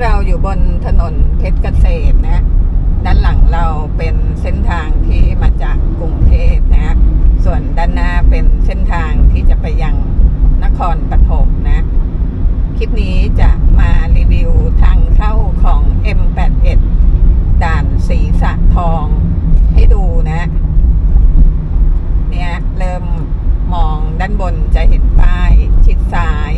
เราอยู่บนถนนเพชรเกษมนะ ด้านหลังเราเป็นเส้นทางที่มาจากกรุงเทพนะ ส่วนด้านหน้าเป็นเส้นทางที่จะไปยังนครปฐมนะ คลิปนี้จะมารีวิวทางเข้าของ M81 ด่านสีสะทองให้ดูนะ เนี่ยเริ่มมองด้านบนจะเห็นป้ายชิดซ้าย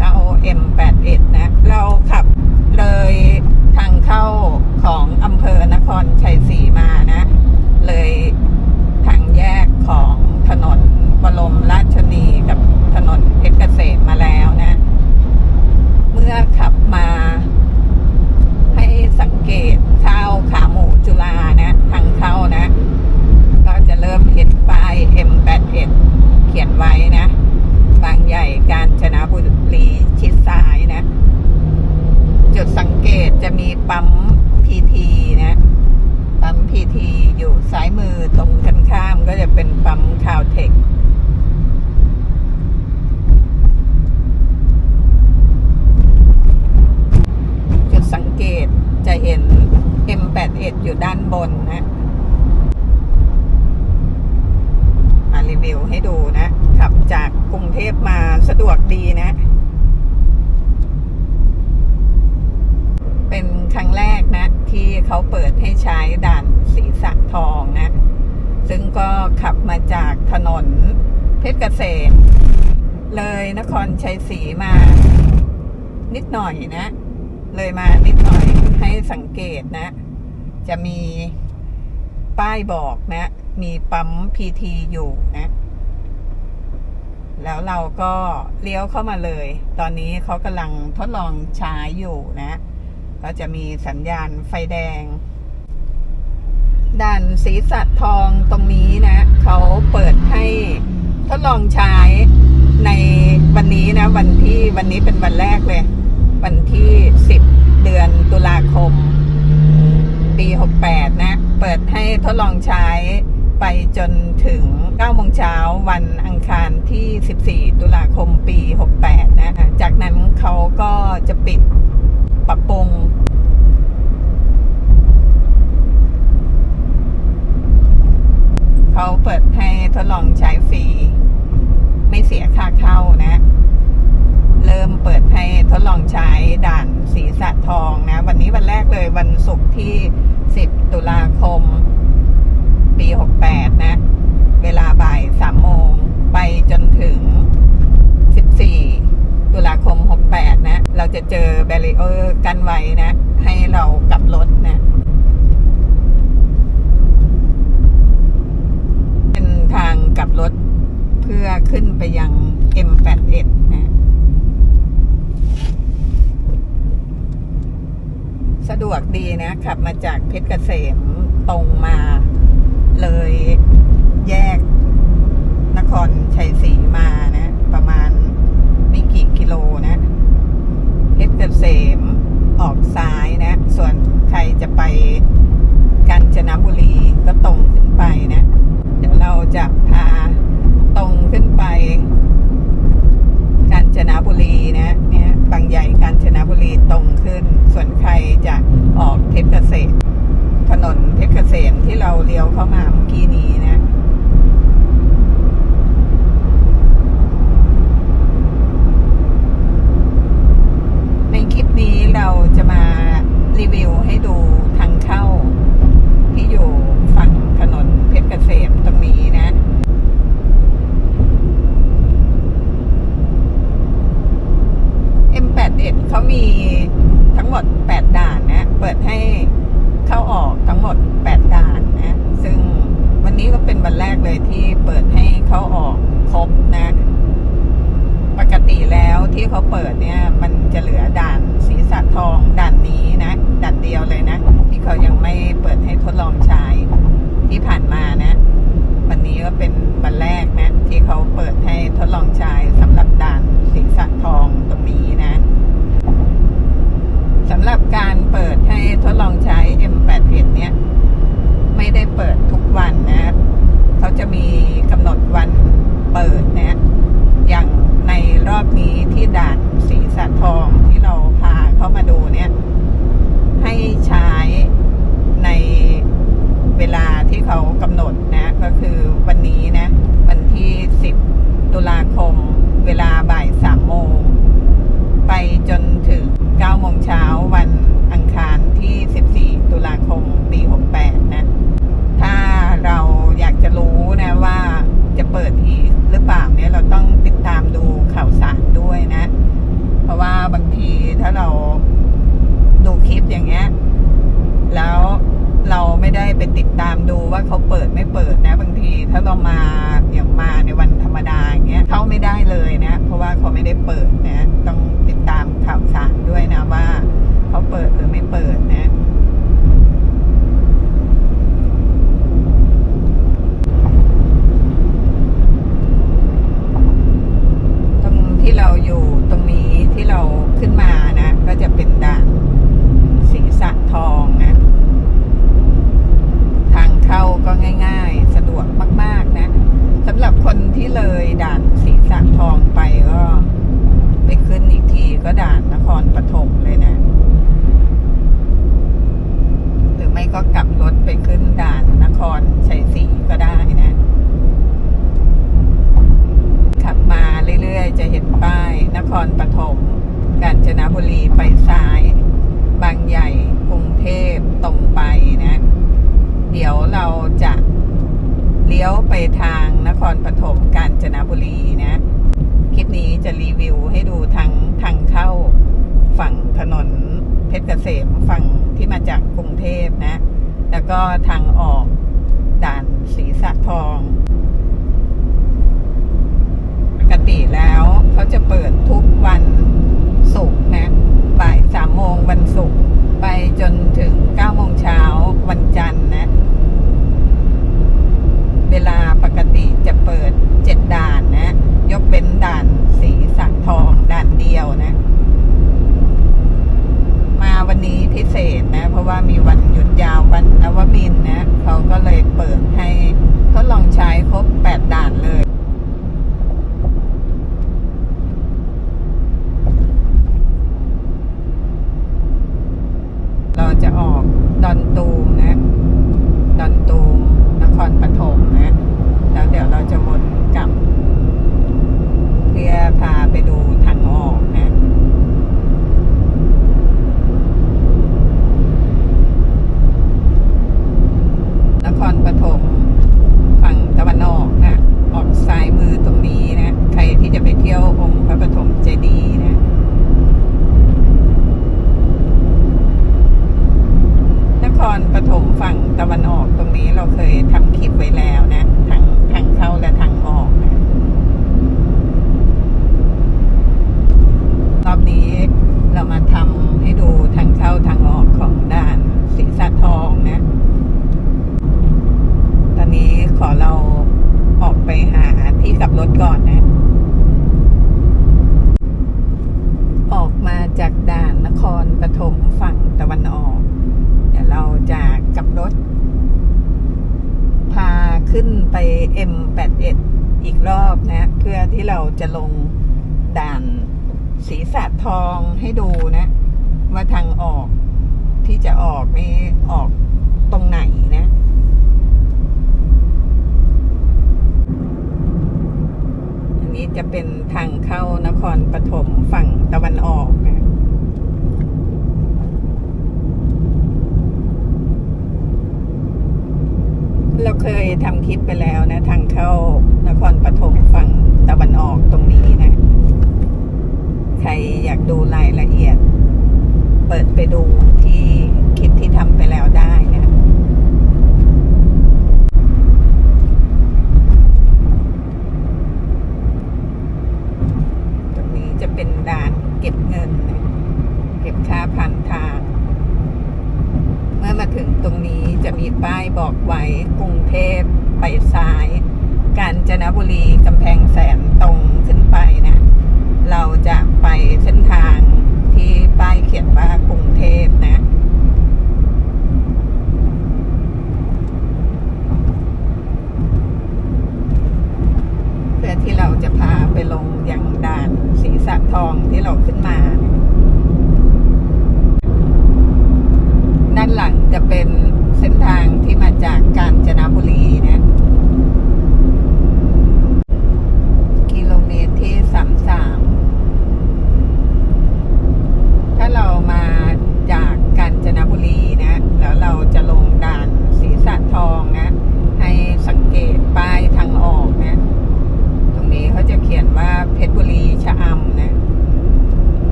เข้า M81 นะ เราขับเลยทางเข้าของอำเภอนครชัยศรีมานะ เลยทางแยกของถนนบรมราชชนีกับถนนเพชรเกษมมาแล้วนะ เมื่อขับมา ให้สังเกตเข้าขาหมูจุฬานะ ทางเข้านะ ก็จะเริ่มเห็นป้าย M81 เขียนไว้นะ บางใหญ่กาญจนบุรีชิดซ้ายนะ จุดสังเกตจะมีปั๊มพีทีนะ ปั๊มพีทีอยู่ซ้ายมือตรงกันข้ามก็จะเป็นปั๊มคาวเทค จุดสังเกตจะเห็น M81 อยู่ด้านบนนะ มารีวิวให้ดูนะ ขับจากกรุงเทพมาสะดวกดีนะ เป็นครั้งแรกนะ ที่เขาเปิดให้ใช้ด่านสีสะทองนะ ซึ่งก็ขับมาจากถนนเพชรเกษม เลยน ครชัยศรีมา นิดหน่อยนะ เลยมานิดหน่อยให้สังเกตนะ จะมีป้ายบอกนะ มีปั๊มพีทีอยู่นะ แล้วเราก็เลี้ยวเข้ามาเลย ตอนนี้เขากำลังทดลองใช้อยู่นะ ก็จะมีสัญญาณไฟแดงด่านสีสัตทองตรงนี้นะ เขาเปิดให้ทดลองใช้ใน วันนี้นะ วันที่วันนี้เป็นวันแรกเลย วันที่10เดือนตุลาคม ปี68นะ เปิดให้ทดลองใช้ไปจนถึง9โมงเช้าวันอังคารที่ 14 ตุลาคมปี 68 นะ จากนั้นเขาก็จะปิดปรับปรุง เขาเปิดให้ทดลองใช้ฟรี ไม่เสียค่าเข้านะ เริ่มเปิดให้ทดลองใช้ด่านสีสะทองนะ วันนี้วันแรกเลยวันศุกร์ที่ 10 ตุลาคม ก็กลับรถไปขึ้นด่านนครชัยศรีก็ได้นะ ขับมาเรื่อยๆ จะเห็นป้าย นครปฐมกาญจนบุรีไปซ้าย บางใหญ่กรุงเทพตรงไปนะ เดี๋ยวเราจะเลี้ยวไปทางนครปฐมกาญจนบุรีนะ คลิปนี้จะรีวิวให้ดูทั้งทางเข้า ฝั่งถนนเพชรเกษมฝั่ง ที่มาจากกรุงเทพนะ แล้วก็ทางออกด่านศรีสะทอง ปกติแล้วเขาจะเปิดทุกวันศุกร์นะบ่ายสามโมงวันศุกร์ไปจนถึงเก้าโมงเช้าวันจันทร์นะ เวลาปกติจะเปิดเจ็ดด่านนะ ยกเป็นด่านสีสักทองด่านเดียวนะ มาวันนี้พิเศษนะ เพราะว่ามีวันหยุดยาววันนวมินทร์นะเขาก็เลยเปิดให้ทดลองใช้ครบแปดด่านเลย เราจะออกดอนตูมนะ ดอนตูมนครปฐมนะ แล้วเดี๋ยวเราจะวนกลับ เพื่อพาไปดูทางออกนะ นครปฐมฝั่งตะวันออกนะ ออกซ้ายมือตรงนี้นะ ใครที่จะไปเที่ยวองค์พระปฐมเจดีย์นะ นครปฐมฝั่ง ตะวันออกตรงนี้เราเคยทำคลิปไว้แล้วนะทางทางเข้าและทางออกนะรอบนี้เรามาทำให้ดูทางเข้าทางออกของด่านศรีสะทองนะ ตอนนี้ขอเราออกไปหาที่กลับรถก่อนนะ ออกมาจากด่านนครปฐมฝั่งตะวันออก เดี๋ยวเราจะก ลับรถ พาขึ้นไป M81 อีกรอบนะ เพื่อที่เราจะลงด่านศีรษะทองให้ดูนะ ว่าทางออกที่จะออกนี่ออกตรงไหนนะอันนี้จะเป็นทางเข้านครปฐมฝั่งตะวันออกนะ เราเคยทำคลิปไปแล้วนะ ทางเข้านครปฐมฝั่งตะวันออกตรงนี้นะ ใครอยากดูรายละเอียด เปิดไปดูที่คลิปที่ทำไปแล้วได้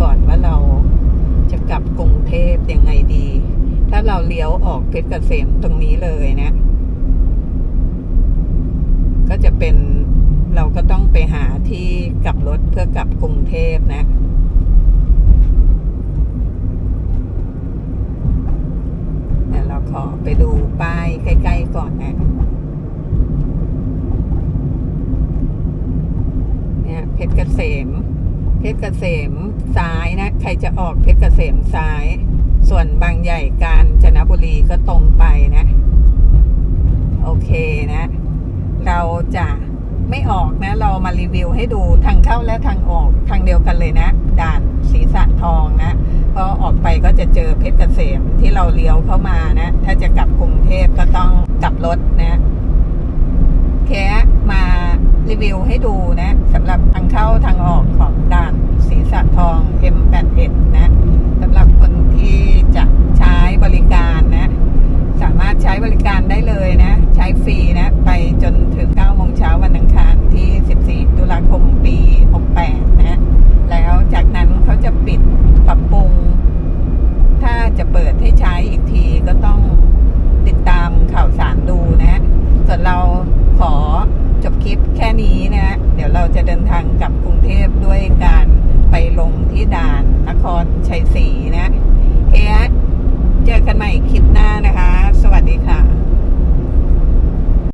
ก่อนว่าเราจะกลับกรุงเทพยังไงดี ถ้าเราเลี้ยวออกเพชรเกษมตรงนี้เลยนะ ก็จะเป็นเราก็ต้องไปหาที่กลับรถเพื่อกลับกรุงเทพนะแต่เราขอไปดูป้ายใกล้ ๆ ก่อนนะเนี่ยเพชรเกษม เพชรเกษมซ้ายนะ ใครจะออกเพชรเกษมซ้าย ส่วนบางใหญ่กาญจนบุรีก็ตรงไปนะ โอเคนะ เราจะไม่ออกนะ เรามารีวิวให้ดูทางเข้าและทางออกทางเดียวกันเลยนะ ด่านสีสะทองนะพอออกไปก็จะเจอเพชรเกษมที่เราเลี้ยวเข้ามานะ ถ้าจะกลับกรุงเทพก็ต้องกลับรถนะแค่มา รีวิวให้ดูนะสำหรับทางเข้าทางออกของด่านสีสัทอง M81 นะ